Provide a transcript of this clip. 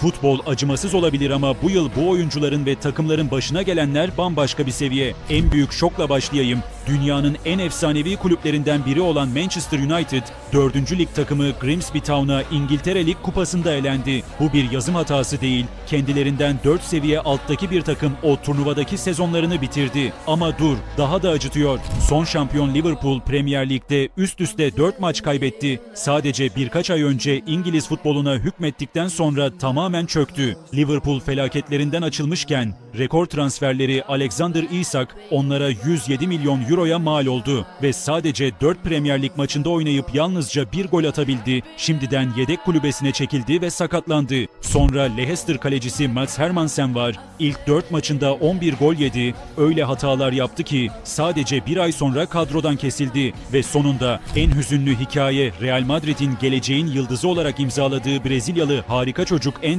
Futbol acımasız olabilir ama bu yıl bu oyuncuların ve takımların başına gelenler bambaşka bir seviye. En büyük şokla başlayayım. Dünyanın en efsanevi kulüplerinden biri olan Manchester United, 4. lig takımı Grimsby Town'a İngiltere Lig Kupası'nda elendi. Bu bir yazım hatası değil, kendilerinden 4 seviye alttaki bir takım o turnuvadaki sezonlarını bitirdi. Ama dur, daha da acıtıyor. Son şampiyon Liverpool Premier Lig'de üst üste 4 maç kaybetti. Sadece birkaç ay önce İngiliz futboluna hükmettikten sonra tamamen çöktü. Liverpool felaketlerinden açılmışken rekor transferleri Alexander Isak onlara 107 milyon euroya mal oldu ve sadece 4 Premier Lig maçında oynayıp yalnızca bir gol atabildi. Şimdiden yedek kulübesine çekildi ve sakatlandı. Sonra Leicester kalecisi Mats Hermansen var. İlk 4 maçında 11 gol yedi. Öyle hatalar yaptı ki sadece bir ay sonra kadrodan kesildi ve sonunda en hüzünlü hikaye Real Madrid'in geleceğin yıldızı olarak imzaladığı Brezilyalı harika çocuk Endrick